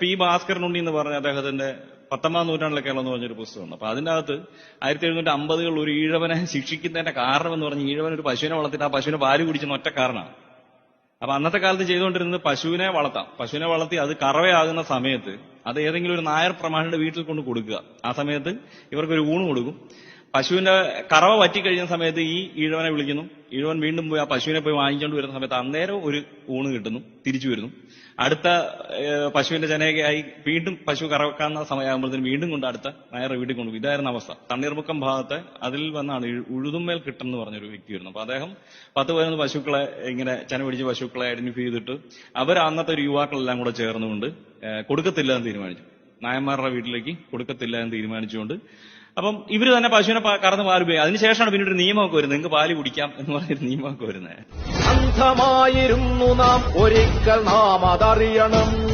P Bhaskaranunni എന്ന് പറഞ്ഞ അദ്ദേഹത്തിന്റെ പത്തൊമ്പതാം നൂറ്റാണ്ടിലെ കേരളം എന്ന് പറഞ്ഞൊരു പുസ്തകമുണ്ട്. അപ്പൊ അതിന്റെ അകത്ത് ആയിരത്തി എഴുന്നൂറ്റി അമ്പതുകളിൽ ഒരു ഈഴവനെ ശിക്ഷിക്കുന്നതിന്റെ കാരണം എന്ന് പറഞ്ഞ ഈഴവൻ ഒരു പശുവിനെ വളർത്തിയിട്ട് ആ പശുവിനെ പാൽ കുടിച്ചെന്ന് ഒറ്റ കാരണമാണ്. അപ്പൊ അന്നത്തെ കാലത്ത് ചെയ്തുകൊണ്ടിരുന്നത് പശുവിനെ വളർത്താം. പശുവിനെ വളർത്തി അത് കറവയാകുന്ന സമയത്ത് അത് ഏതെങ്കിലും ഒരു നായർ പ്രമാണിയുടെ വീട്ടിൽ കൊണ്ട് കൊടുക്കുക. ആ സമയത്ത് ഇവർക്കൊരു ഊണ് കൊടുക്കും. പശുവിന്റെ കറവ പറ്റിക്കഴിഞ്ഞ സമയത്ത് ഈ ഈഴവനെ വിളിക്കുന്നു. ഈഴവൻ വീണ്ടും പോയി ആ പശുവിനെ പോയി വാങ്ങിക്കൊണ്ട് വരുന്ന സമയത്ത് അന്നേരം ഒരു ഊണ് കിട്ടുന്നു തിരിച്ചു വരുന്നു. അടുത്ത പശുവിന്റെ ജനകയായി വീണ്ടും പശു കറക്കാവുന്ന സമയമാകുമ്പോഴത്തേനും വീണ്ടും കൊണ്ട് അടുത്ത നേരെ വീട്ടിൽ കൊണ്ടു ഇതായിരുന്നു അവസ്ഥ. തണ്ണീർമുക്കം ഭാഗത്ത് അതിൽ വന്നാണ് ഉഴുതുമേൽ കിട്ടൻ എന്ന് പറഞ്ഞൊരു വ്യക്തി അപ്പൊ അദ്ദേഹം പത്ത് പതിനൊന്ന് പശുക്കളെ ഇങ്ങനെ ചന പിടിച്ച് പശുക്കളെ ഐഡന്റിഫൈ ചെയ്തിട്ട് അവർ അന്നത്തെ ഒരു യുവാക്കളെല്ലാം കൂടെ ചേർന്നുകൊണ്ട് കൊടുക്കത്തില്ല എന്ന് തീരുമാനിച്ചു. നായന്മാരുടെ വീട്ടിലേക്ക് കൊടുക്കത്തില്ല എന്ന് തീരുമാനിച്ചുകൊണ്ട്. അപ്പം ഇവർ തന്നെ പശുവിനെ കറന്ന് പാൽ ഉപയോഗിക്കും അതിനുശേഷമാണ് പിന്നീട് ഒരു നിയമമൊക്കെ വരുന്നത്. നിങ്ങൾക്ക് പാൽ കുടിക്കാം എന്ന് പറഞ്ഞൊരു നിയമമൊക്കെ വരുന്നത്. അന്ധമായിരുന്നു നാം. ഒരിക്കൽ നാം അതറിയണം.